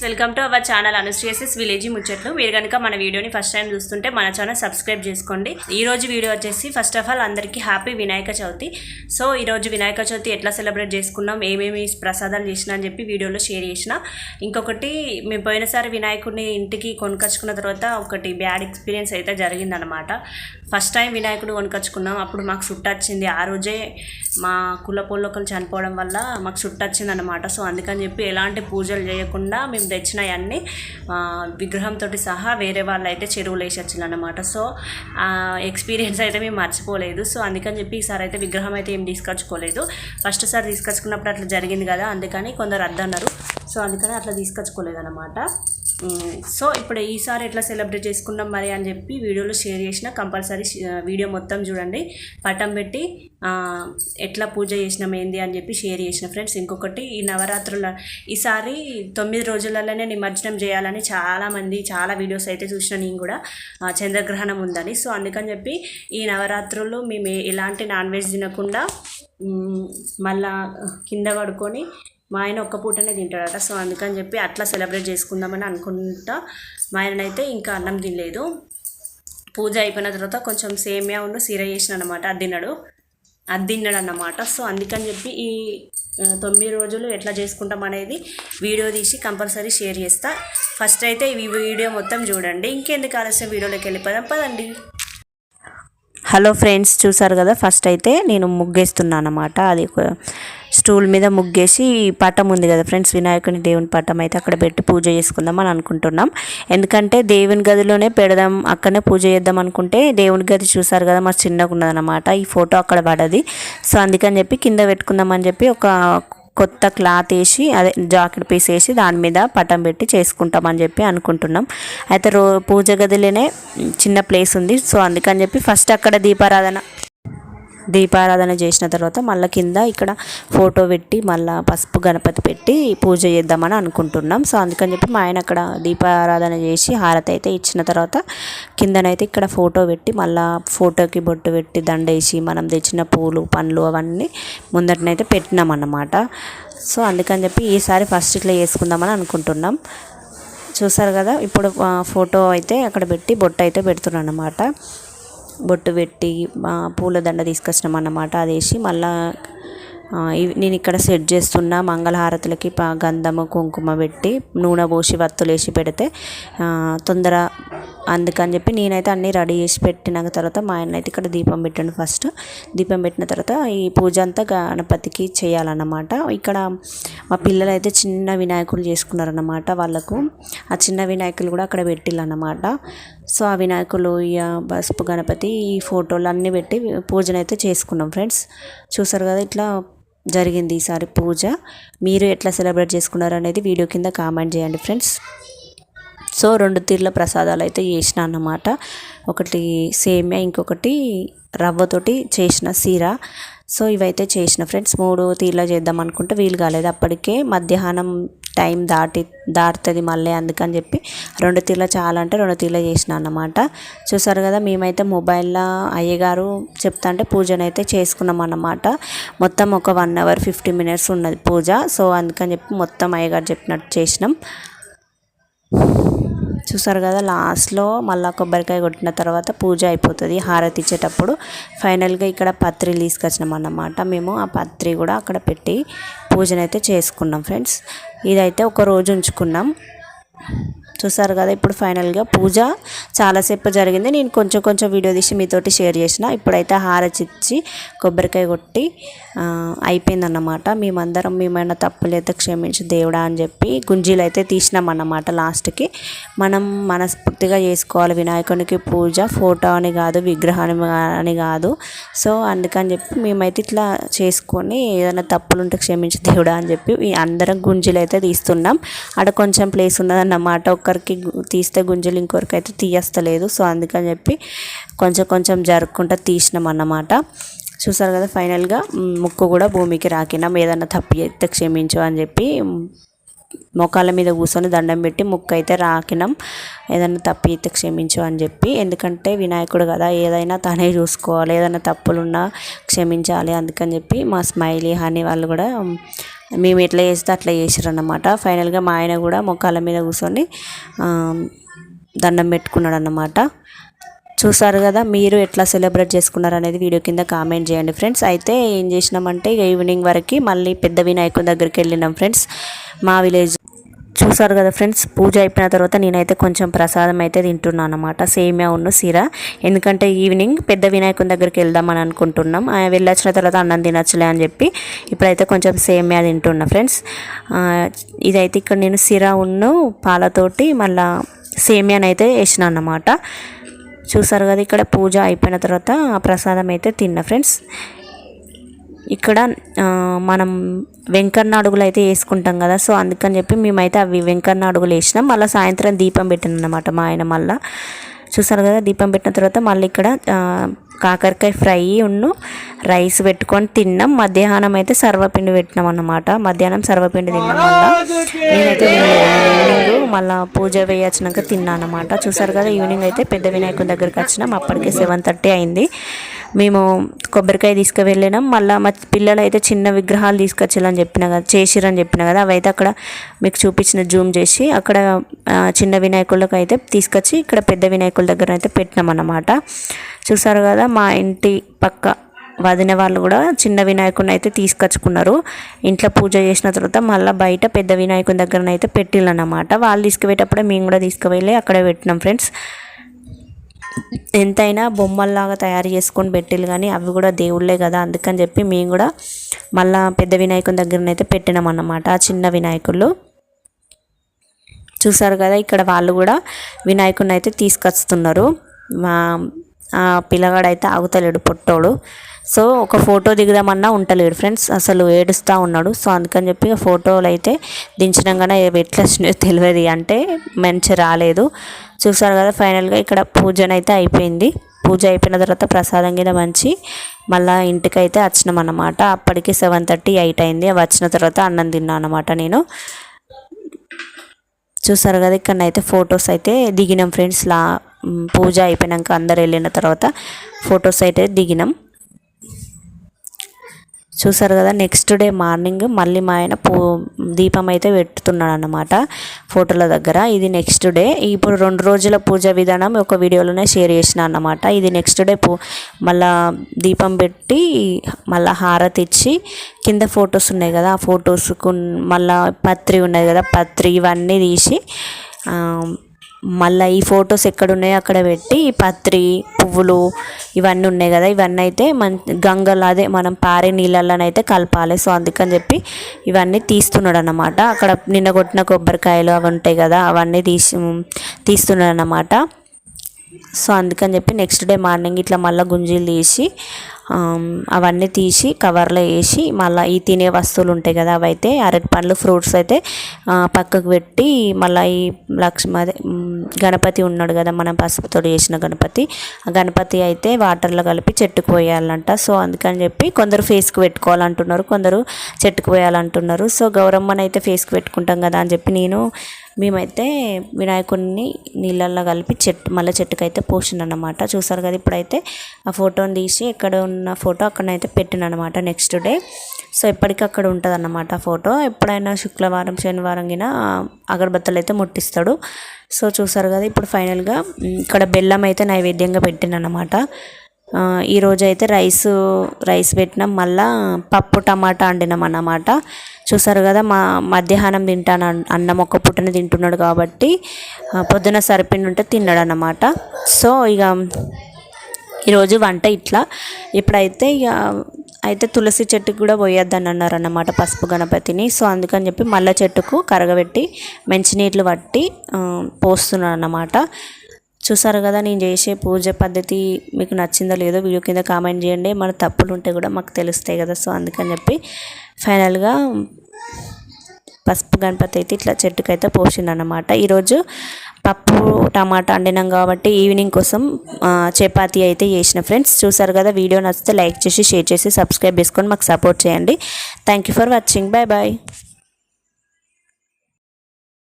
Welcome to our channel అనుశ్రీయసెస్ village ముచ్చట్లు మీరు కనుక మన వీడియోని ఫస్ట్ టైం చూస్తుంటే మన ఛానల్ సబ్స్క్రైబ్ చేసుకోండి. ఈ రోజు వీడియో వచ్చేసి ఫస్ట్ ఆఫ్ ఆల్ అందరికీ హ్యాపీ వినాయక చవితి. సో ఈరోజు వినాయక చవితి ఎట్లా సెలబ్రేట్ చేసుకున్నాం ఏమేమి ప్రసాదాలు చేసినా అని చెప్పి వీడియోలో షేర్ చేసిన. ఇంకొకటి మేము పోయినసారి వినాయకుడిని ఇంటికి కొనుకొచ్చుకున్న తర్వాత ఒకటి బ్యాడ్ ఎక్స్పీరియన్స్ అయితే జరిగిందనమాట ఫస్ట్ టైం వినాయకుడు కొనుకొచ్చుకున్నాం. అప్పుడు మాకు సుట్టు వచ్చింది. ఆ రోజే మా కుల పొల్లొకలు చనిపోవడం వల్ల మాకు సుట్టు వచ్చింది అనమాట సో అందుకని చెప్పి ఎలాంటి పూజలు చేయకుండా మేము తెచ్చినవన్నీ విగ్రహంతో సహా వేరే వాళ్ళు అయితే చెరువులు వేసి అనమాట సో ఎక్స్పీరియన్స్ అయితే మేము మర్చిపోలేదు. సో అందుకని చెప్పి ఈసారి అయితే విగ్రహం అయితే ఏం తీసుకొచ్చుకోలేదు. ఫస్ట్ సారి తీసుకొచ్చుకున్నప్పుడు అట్లా జరిగింది కదా అందుకని కొందరు అద్దన్నారు. సో అందుకని అట్లా తీసుకొచ్చుకోలేదు అనమాట సో ఇప్పుడు ఈసారి ఎట్లా సెలబ్రేట్ చేసుకున్నాం మరి అని చెప్పి వీడియోలో షేర్ చేసిన కంపల్సరీ వీడియో మొత్తం చూడండి. పటం పెట్టి ఎట్లా పూజ చేసినాం ఏంది అని చెప్పి షేర్ చేసిన ఫ్రెండ్స్. ఇంకొకటి ఈ నవరాత్రుల ఈసారి తొమ్మిది రోజులలోనే నిమజ్జనం చేయాలని చాలామంది చాలా వీడియోస్ అయితే చూసిన నేను కూడా చంద్రగ్రహణం ఉందని. సో అందుకని చెప్పి ఈ నవరాత్రులు మేము ఎలాంటి నాన్ వెజ్ తినకుండా మళ్ళా కింద పడుకొని మా ఆయన ఒక్క పూటనే తింటాడట. సో అందుకని చెప్పి అట్లా సెలబ్రేట్ చేసుకుందామని అనుకుంటా. మా ఆయననైతే ఇంకా అన్నం తినలేదు. పూజ అయిపోయిన తర్వాత కొంచెం సేమియా ఉన్న సీర చేసిన అనమాట అది తిన్నాడు అది తిన్నాడు అన్నమాట సో అందుకని చెప్పి ఈ తొమ్మిది రోజులు ఎట్లా చేసుకుంటాం అనేది వీడియో తీసి కంపల్సరీ షేర్ చేస్తా. ఫస్ట్ అయితే ఈ వీడియో మొత్తం చూడండి. ఇంకెందుకు ఆలస్యం? వీడియోలోకి వెళ్ళిపోదాం. పదండి. హలో ఫ్రెండ్స్ చూసారు కదా? ఫస్ట్ అయితే నేను ముగ్గేస్తున్నాను అనమాట అది ఒక స్టూల్ మీద ముగ్గేసి పటం ఉంది కదా ఫ్రెండ్స్ వినాయకుని దేవుని పటం అయితే అక్కడ పెట్టి పూజ చేసుకుందాం అని అనుకుంటున్నాం. ఎందుకంటే దేవుని గదిలోనే పెడదాం అక్కడనే పూజ చేద్దాం అనుకుంటే దేవుని గది చూసారు కదా మా చిన్నగా ఉన్నదన్నమాట. ఈ ఫోటో అక్కడ పడది. సో అందుకని చెప్పి కింద పెట్టుకుందాం అని చెప్పి ఒక కొత్త క్లాత్ వేసి అదే జాకెట్ పీస్ వేసి దాని మీద పటం పెట్టి చేసుకుంటామని చెప్పి అనుకుంటున్నాం. అయితే రో పూజ గదిలోనే చిన్న ప్లేస్ ఉంది. సో అందుకని చెప్పి ఫస్ట్ అక్కడ దీపారాధన దీపారాధన చేసిన తర్వాత మళ్ళీ కింద ఇక్కడ ఫోటో పెట్టి మళ్ళీ పసుపు గణపతి పెట్టి పూజ చేద్దామని అనుకుంటున్నాం. సో అందుకని చెప్పి మా ఆయన అక్కడ దీపారాధన చేసి హారతి అయితే ఇచ్చిన తర్వాత కిందనైతే ఇక్కడ ఫోటో పెట్టి మళ్ళీ ఫోటోకి బొట్టు పెట్టి దండేసి మనం తెచ్చిన పూలు పండ్లు అవన్నీ ముందటనైతే పెట్టినాం అన్నమాట. సో అందుకని చెప్పి ఈసారి ఫస్ట్ ఇట్లా చేసుకుందామని అనుకుంటున్నాం. చూసారు కదా ఇప్పుడు ఫోటో అయితే అక్కడ పెట్టి బొట్టు అయితే పెడుతున్నాను అనమాట బొట్టు పెట్టి పూలదండ తీసుకొచ్చినాం అన్నమాట అది వేసి మళ్ళా నేను ఇక్కడ సెట్ చేస్తున్న మంగళహారతులకి గంధము కుంకుమ పెట్టి నూనె పోసి వత్తులు వేసి పెడితే తొందర అందుకని చెప్పి నేనైతే అన్నీ రెడీ చేసి పెట్టిన తర్వాత మా ఆయన అయితే ఇక్కడ దీపం పెట్టండి ఫస్ట్. దీపం పెట్టిన తర్వాత ఈ పూజ అంతా గణపతికి చేయాలన్నమాట. ఇక్కడ మా పిల్లలు అయితే చిన్న వినాయకులు చేసుకున్నారన్నమాట వాళ్ళకు. ఆ చిన్న వినాయకులు కూడా అక్కడ పెట్టిల్లన్నమాట. సో ఆ వినాయకులు ఇక పసుపు గణపతి ఈ ఫోటోలు అన్నీ పెట్టి పూజనైతే చేసుకున్నాం ఫ్రెండ్స్. చూసారు కదా ఇట్లా జరిగింది ఈసారి పూజ. మీరు ఎట్లా సెలబ్రేట్ చేసుకున్నారు అనేది వీడియో కింద కామెంట్ చేయండి ఫ్రెండ్స్. సో రెండు తీర్ల ప్రసాదాలు అయితే చేసిన అన్నమాట. ఒకటి సేమియా ఇంకొకటి రవ్వతోటి చేసిన సీర. సో ఇవైతే చేసిన ఫ్రెండ్స్. మూడు తీర్లో చేద్దాం అనుకుంటే వీలు కాలేదు. అప్పటికే మధ్యాహ్నం టైం దాటి దాటుతుంది మళ్ళీ అందుకని చెప్పి రెండు తీర్ల చాలా అంటే రెండు తీర్ల చేసిన అన్నమాట. చూసారు కదా మేమైతే మొబైల్లో అయ్యగారు చెప్తా అంటే పూజనైతే చేసుకున్నాం అన్నమాట. మొత్తం ఒక వన్ అవర్ ఫిఫ్టీ మినిట్స్ ఉన్నది పూజ. సో అందుకని చెప్పి మొత్తం అయ్యగారు చెప్పినట్టు చేసినాం. చూసారు కదా లాస్ట్లో మళ్ళీ కొబ్బరికాయ కొట్టిన తర్వాత పూజ అయిపోతుంది హారతి ఇచ్చేటప్పుడు. ఫైనల్గా ఇక్కడ పత్రి తీసుకొచ్చినాం అన్నమాట మేము ఆ పత్రి కూడా అక్కడ పెట్టి పూజనైతే చేసుకున్నాం ఫ్రెండ్స్. ఇదైతే ఒక రోజు ఉంచుకున్నాం. చూసారు కదా ఇప్పుడు ఫైనల్గా పూజ చాలాసేపు జరిగింది. నేను కొంచెం కొంచెం వీడియో తీసి మీతోటి షేర్ చేసిన. ఇప్పుడైతే హారచిచ్చి కొబ్బరికాయ కొట్టి అయిపోయిందన్నమాట. మేమందరం మేమైనా తప్పులైతే క్షమించు దేవుడా అని చెప్పి గుంజీలు అయితే తీసినామన్నమాట లాస్ట్కి. మనం మనస్ఫూర్తిగా చేసుకోవాలి. వినాయకునికి పూజ ఫోటో అని కాదు విగ్రహాన్ని అని కాదు. సో అందుకని చెప్పి మేమైతే ఇట్లా చేసుకొని ఏదైనా తప్పులు ఉంటే క్షమించు దేవుడా అని చెప్పి అందరం గుంజీలు అయితే తీస్తున్నాం. ఆడ కొంచెం ప్లేస్ ఉన్నదన్నమాట. ఒకరికి తీస్తే గుంజలు ఇంకొకరికి అయితే తీయస్తలేదు. సో అందుకని చెప్పి కొంచెం కొంచెం జరుపుకుంటూ తీసినాం అన్నమాట చూసారు కదా ఫైనల్గా ముక్కు కూడా భూమికి రాకినాం. ఏదన్నా తప్పు చేస్తే క్షమించు అని చెప్పి మోకాల మీద కూర్చొని దండం పెట్టి ముక్క అయితే రాకినాం. ఏదైనా తప్పు అయితే క్షమించు అని చెప్పి. ఎందుకంటే వినాయకుడు కదా ఏదైనా తనే చూసుకోవాలి. ఏదైనా తప్పులున్నా క్షమించాలి అందుకని చెప్పి మా స్మైలీ హనీ వాళ్ళు కూడా మేము ఎట్లా చేస్తే అట్లా చేసారన్నమాట. ఫైనల్గా మా ఆయన కూడా మొక్కల మీద కూర్చొని దండం పెట్టుకున్నాడు అన్నమాట చూసారు కదా మీరు ఎట్లా సెలబ్రేట్ చేసుకున్నారు అనేది వీడియో కింద కామెంట్ చేయండి ఫ్రెండ్స్. అయితే ఏం చేసినామంటే ఈవినింగ్ వరకు మళ్ళీ పెద్ద వినాయకుని దగ్గరికి వెళ్ళినాం ఫ్రెండ్స్. మా విలేజ్ చూసారు కదా ఫ్రెండ్స్ పూజ అయిపోయిన తర్వాత నేనైతే కొంచెం ప్రసాదం అయితే తింటున్నాను అనమాట సేమియా ఉన్న సిర. ఎందుకంటే ఈవినింగ్ పెద్ద వినాయకుని దగ్గరికి వెళ్దామని అనుకుంటున్నాం. వెళ్ళొచ్చిన తర్వాత అన్నం తినచ్చులే అని చెప్పి ఇప్పుడైతే కొంచెం సేమియా తింటున్నా ఫ్రెండ్స్. ఇదైతే ఇక్కడ నేను సిర ఉన్న పాలతోటి మళ్ళా సేమియానైతే వేసిన అన్నమాట. చూసారు కదా ఇక్కడ పూజ అయిపోయిన తర్వాత ప్రసాదం అయితే తిన్నా ఫ్రెండ్స్. ఇక్కడ మనం వెంకన్న అడుగులు అయితే వేసుకుంటాం కదా. సో అందుకని చెప్పి మేమైతే అవి వెంకన్న అడుగులు వేసినాం. మళ్ళీ సాయంత్రం దీపం పెట్టాను అనమాట మా ఆయన మళ్ళీ. చూసారు కదా దీపం పెట్టిన తర్వాత మళ్ళీ ఇక్కడ కాకరకాయ ఫ్రై ఉన్ను రైస్ పెట్టుకొని తిన్నాం. మధ్యాహ్నం అయితే సర్వపిండి పెట్టినాం అన్నమాట. మధ్యాహ్నం సర్వపిండి తిన్నాం మళ్ళీ. నేనైతే ఈవినింగ్ మళ్ళీ పూజ వేయచ్చినాక తిన్నాను అనమాట చూసారు కదా ఈవినింగ్ అయితే పెద్ద వినాయకుని దగ్గరికి వచ్చినాం. అప్పటికే సెవెన్ థర్టీ అయింది. మేము కొబ్బరికాయ తీసుకువెళ్ళినాం. మళ్ళీ మా పిల్లలు అయితే చిన్న విగ్రహాలు తీసుకొచ్చారని చెప్పిన కదా చేసిరని చెప్పిన కదా అవైతే అక్కడ మీకు చూపించిన జూమ్ చేసి అక్కడ చిన్న వినాయకులకు అయితే తీసుకొచ్చి ఇక్కడ పెద్ద వినాయకుల దగ్గర అయితే పెట్టినాం అన్నమాట. చూసారు కదా మా ఇంటి పక్క వదిన వాళ్ళు కూడా చిన్న వినాయకుడిని అయితే తీసుకొచ్చుకున్నారు. ఇంట్లో పూజ చేసిన తర్వాత మళ్ళీ బయట పెద్ద వినాయకుని దగ్గర అయితే పెట్టిల్లన్నమాట వాళ్ళు తీసుకుపోయేటప్పుడే మేము కూడా తీసుకువెళ్ళి అక్కడే పెట్టినాం ఫ్రెండ్స్. ఎంతైనా బొమ్మల్లాగా తయారు చేసుకొని పెట్టిల్లు కానీ అవి కూడా దేవుళ్ళే కదా. అందుకని చెప్పి మేము కూడా మళ్ళా పెద్ద వినాయకుని దగ్గరనైతే పెట్టినాం అన్నమాట ఆ చిన్న వినాయకులు చూసారు కదా ఇక్కడ వాళ్ళు కూడా వినాయకుడిని అయితే తీసుకొస్తున్నారు. మా ఆ పిల్లగాడైతే ఆగుతలేడు పొట్టోడు. సో ఒక ఫోటో దిగుదామన్నా ఉంటలేడు ఫ్రెండ్స్ అసలు ఏడుస్తూ ఉన్నాడు. సో అందుకని చెప్పి ఫోటోలు అయితే దించినాకనే ఎట్లా తెలియదు. అంటే మంచి రాలేదు. చూసారు కదా ఫైనల్గా ఇక్కడ పూజనైతే అయిపోయింది. పూజ అయిపోయిన తర్వాత ప్రసాదం కింద మంచి మళ్ళీ ఇంటికి అయితే వచ్చినాం అనమాట అప్పటికి సెవెన్ థర్టీ ఎయిట్ అయింది. వచ్చిన తర్వాత అన్నం తిన్నాను అనమాట నేను. చూసారు కదా ఇక్కడ అయితే ఫొటోస్ అయితే దిగినాం ఫ్రెండ్స్. లా పూజ అయిపోయినాక అందరు వెళ్ళిన తర్వాత ఫొటోస్ అయితే దిగినాం. చూసారు కదా నెక్స్ట్ డే మార్నింగ్ మళ్ళీ మా ఆయన పూ దీపం అయితే పెట్టుతున్నాడు అనమాట ఫోటోల దగ్గర. ఇది నెక్స్ట్ డే ఇప్పుడు రెండు రోజుల పూజ విధానం ఒక వీడియోలోనే షేర్ చేసిన అన్నమాట. ఇది నెక్స్ట్ డే పూ మళ్ళా దీపం పెట్టి మళ్ళీ హారతి ఇచ్చి కింద ఫొటోస్ ఉన్నాయి కదా ఆ ఫొటోస్కు మళ్ళీ పత్రి ఉన్నాయి కదా పత్రి ఇవన్నీ తీసి మళ్ళీ ఈ ఫొటోస్ ఎక్కడ ఉన్నాయో అక్కడ పెట్టి పత్రి పువ్వులు ఇవన్నీ ఉన్నాయి కదా ఇవన్నీ అయితే మన గంగలు అదే మనం పారే నీళ్ళల్లోనైతే కలపాలి. సో అందుకని చెప్పి ఇవన్నీ తీస్తున్నాడు అనమాట అక్కడ నిన్న కొట్టిన కొబ్బరికాయలు అవి ఉంటాయి కదా అవన్నీ తీసి తీస్తున్నాడు అనమాట సో అందుకని చెప్పి నెక్స్ట్ డే మార్నింగ్ ఇట్లా మళ్ళీ గుంజీలు తీసి అవన్నీ తీసి కవర్లో వేసి మళ్ళీ ఈ తినే వస్తువులు ఉంటాయి కదా అవైతే అరటి పండ్లు ఫ్రూట్స్ అయితే పక్కకు పెట్టి మళ్ళీ ఈ లక్ష్మి అదే గణపతి ఉన్నాడు కదా మనం పసుపుతోడు చేసిన గణపతి ఆ గణపతి అయితే వాటర్లో కలిపి చెట్టుకు పోయాలంట. సో అందుకని చెప్పి కొందరు ఫేస్కి పెట్టుకోవాలంటున్నారు కొందరు చెట్టుకు పోయాలంటున్నారు. సో గౌరమ్మని అయితే ఫేస్కి పెట్టుకుంటాం కదా అని చెప్పి నేను మేమైతే వినాయకుడిని నీళ్ళల్లో కలిపి చెట్టు మళ్ళీ చెట్టుకైతే పోసిండనమాట చూసారు కదా ఇప్పుడైతే ఆ ఫోటోని తీసి ఎక్కడ ఉన్న ఫోటో అక్కడనైతే పెట్టిన అనమాట నెక్స్ట్ డే. సో ఎప్పటికక్కడ ఉంటుంది అన్నమాట ఫోటో. ఎప్పుడైనా శుక్రవారం శనివారం గిన అగరబత్తలు అయితే ముట్టిస్తాడు. సో చూసారు కదా ఇప్పుడు ఫైనల్గా ఇక్కడ బెల్లం అయితే నైవేద్యంగా పెట్టినమాట ఈరోజు అయితే రైస్ రైస్ పెట్టినాం. మళ్ళా పప్పు టమాటా వండినాం అన్నమాట చూసారు కదా మా మధ్యాహ్నం తింటాను అన్నం ఒక్క పుట్టన తింటున్నాడు కాబట్టి పొద్దున సరిపిండి ఉంటే తిన్నాడు అన్నమాట సో ఇక ఈరోజు వంట ఇట్లా. ఇప్పుడైతే ఇక అయితే తులసి చెట్టుకు కూడా పోయొద్దని అన్నారు అన్నమాట పసుపు గణపతిని. సో అందుకని చెప్పి మల్ల చెట్టుకు కరగబెట్టి మంచినీళ్ళు పట్టి పోస్తున్నాను అన్నమాట చూసారు కదా నేను చేసే పూజ పద్ధతి మీకు నచ్చిందో లేదో వీడియో కింద కామెంట్ చేయండి. మన తప్పులు ఉంటే కూడా మాకు తెలుస్తాయి కదా. సో అందుకని చెప్పి ఫైనల్గా పసుపు గణపతి అయితే ఇట్లా చెట్టుకైతే పోసిందన్నమాట ఈరోజు పప్పు టమాటా వండినాం కాబట్టి ఈవినింగ్ కోసం చపాతి అయితే చేసిన ఫ్రెండ్స్. చూసారు కదా వీడియో నచ్చితే లైక్ చేసి షేర్ చేసి సబ్స్క్రైబ్ చేసుకొని మాకు సపోర్ట్ చేయండి. Thank you for watching bye bye